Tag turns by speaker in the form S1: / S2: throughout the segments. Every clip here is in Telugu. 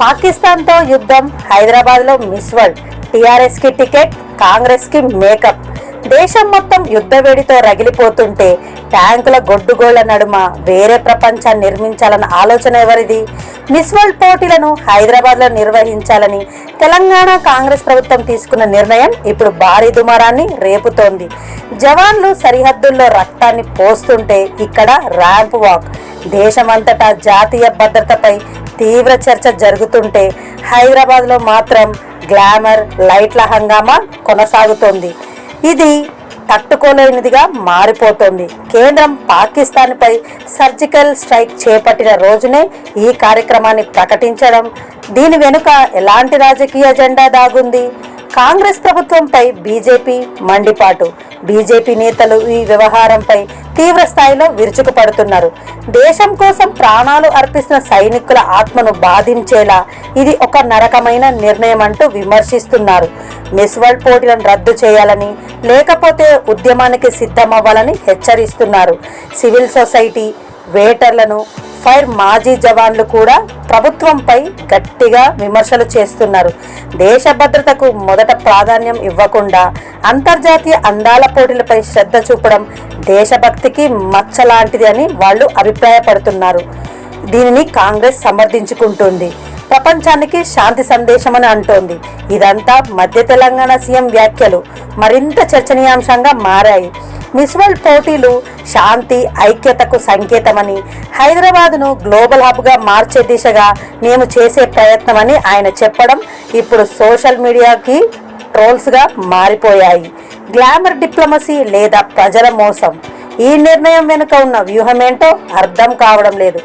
S1: పాకిస్తాన్తో యుద్ధం హైదరాబాద్లో మిస్ వరల్డ్ టీఆర్ఎస్కి టికెట్ కాంగ్రెస్కి మేకప్. దేశం మొత్తం యుద్ధ వేడితో రగిలిపోతుంటే ట్యాంకుల గొడ్డుగోళ్ళ నడుమ వేరే ప్రపంచాన్ని నిర్మించాలన్న ఆలోచన ఎవరిది? మిస్ వరల్డ్ పోటీలను హైదరాబాద్లో నిర్వహించాలని తెలంగాణ కాంగ్రెస్ ప్రభుత్వం తీసుకున్న నిర్ణయం ఇప్పుడు భారీ దుమారాన్ని రేపుతోంది. జవాన్లు సరిహద్దుల్లో రక్తాన్ని పోస్తుంటే ఇక్కడ ర్యాంప్ వాక్. దేశమంతటా జాతీయ భద్రతపై తీవ్ర చర్చ జరుగుతుంటే హైదరాబాద్లో మాత్రం గ్లామర్ లైట్ల హంగామా కొనసాగుతోంది. ఇది తట్టుకోలేనిదిగా మారిపోతోంది. కేంద్రం పాకిస్తాన్పై సర్జికల్ స్ట్రైక్ చేపట్టిన రోజునే ఈ కార్యక్రమాన్ని ప్రకటించడం దీని వెనుక ఎలాంటి రాజకీయ జెండా దాగుంది? కాంగ్రెస్ ప్రభుత్వంపై బీజేపీ మండిపాటు. బీజేపీ నేతలు ఈ వ్యవహారంపై తీవ్ర స్థాయిలో విరుచుకుపడుతున్నారు. దేశం కోసం ప్రాణాలు అర్పిస్తున్న సైనికుల ఆత్మను బాధించేలా ఇది ఒక నరకమైన నిర్ణయం అంటూ విమర్శిస్తున్నారు. మిస్ వరల్డ్ పోటీలను రద్దు చేయాలని లేకపోతే ఉద్యమానికి సిద్ధమవ్వాలని హెచ్చరిస్తున్నారు. సివిల్ సొసైటీ వేటర్లను ఫైర్ మాజీ జవాన్లు కూడా ప్రభుత్వంపై గట్టిగా విమర్శలు చేస్తున్నారు. దేశ భద్రతకు మొదట ప్రాధాన్యం ఇవ్వకుండా అంతర్జాతీయ అందాల పోటీలపై శ్రద్ధ చూపడం దేశభక్తికి మచ్చలాంటిది అని వాళ్ళు అభిప్రాయపడుతున్నారు. దీనిని కాంగ్రెస్ సమర్థించుకుంటుంది. ప్రపంచానికి శాంతి సందేశం అని అంటోంది. ఇదంతా మధ్య తెలంగాణ సీఎం వ్యాఖ్యలు. మరింత చర్చనీయాంశంగా మారాయి. మిస్ వరల్డ్ పోటీలు శాంతి ఐక్యతకు సంకేతమని హైదరాబాద్ను గ్లోబల్ హబ్గా మార్చే దిశగా మేము చేసే ప్రయత్నమని ఆయన చెప్పడం ఇప్పుడు సోషల్ మీడియాకి ట్రోల్స్గా మారిపోయాయి. గ్లామర్ డిప్లొమసీ లేదా ప్రజల మోసం. ఈ నిర్ణయం వెనుక ఉన్న వ్యూహమేంటో అర్థం కావడం లేదు.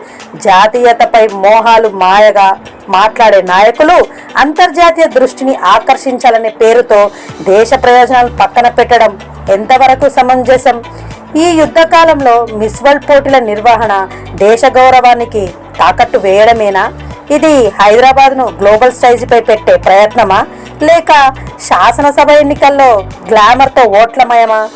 S1: జాతీయతపై మోహాలు మాయగా మాట్లాడే నాయకులు అంతర్జాతీయ దృష్టిని ఆకర్షించాలనే పేరుతో దేశ ప్రయోజనాలు పక్కన పెట్టడం ఎంతవరకు సమంజసం? ఈ యుద్ధకాలంలో మిస్ పోటీల నిర్వహణ దేశ గౌరవానికి తాకట్టు వేయడమేనా? ఇది హైదరాబాద్ను గ్లోబల్ స్టేజ్పై పెట్టే ప్రయత్నమా? లేక శాసనసభ ఎన్నికల్లో గ్లామర్తో ఓట్లమయమా?